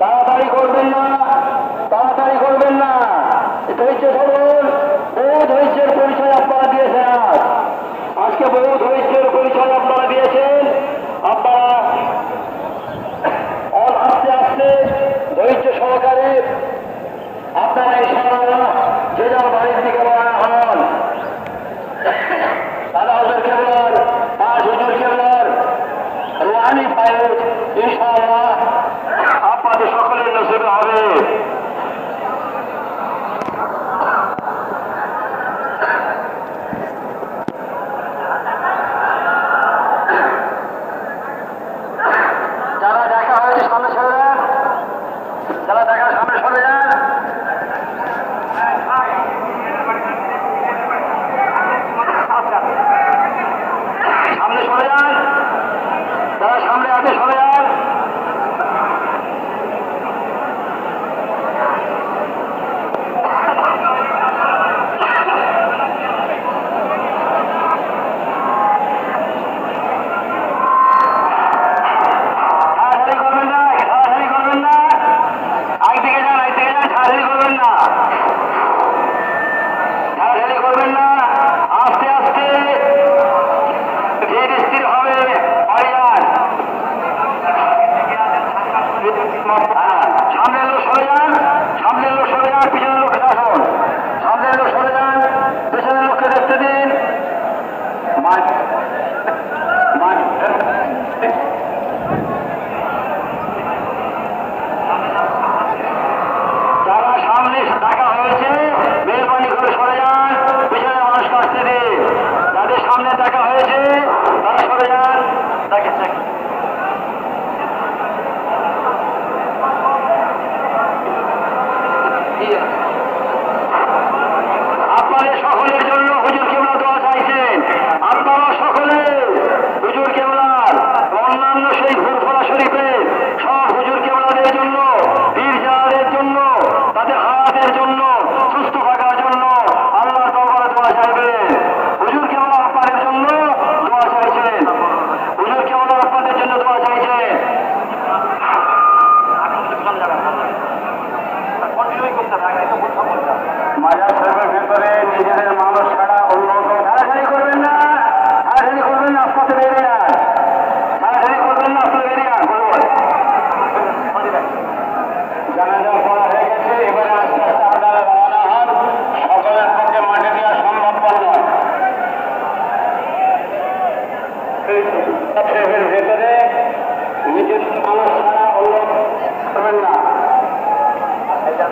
তাড়াতাড়ি করবেন না তাড়াতাড়ি করবেন না। ধৈর্য ধরে সহকারে আপনারা এই সমাজ Olha! সামনে দেখা হয়েছে তারা সরে যান দেখেন দেখেন Yeah. माझ्या सर्व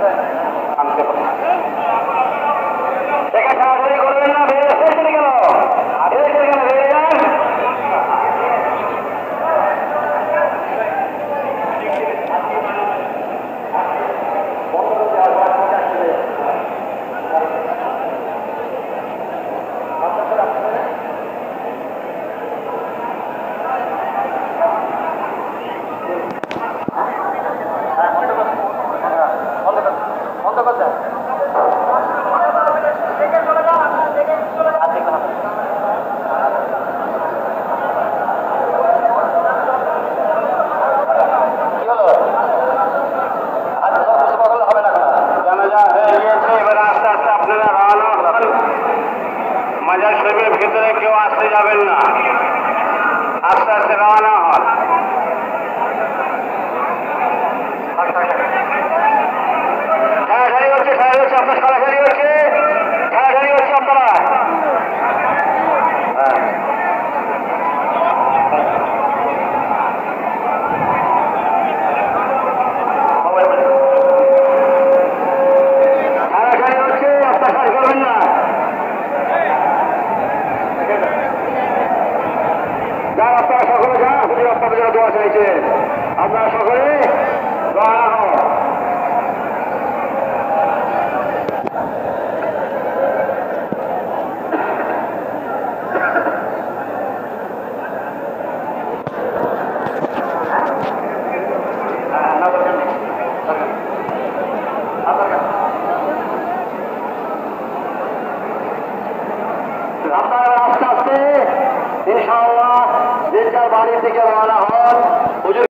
来了来了 আসতে যাবেন না। আস্তে আস্তে রওনা হন। হ্যাঁ, হচ্ছে আপনার আপনারা আস্তে আস্তে ইনশাআল্লাহ যার বাড়ির দিকে রওনা হন।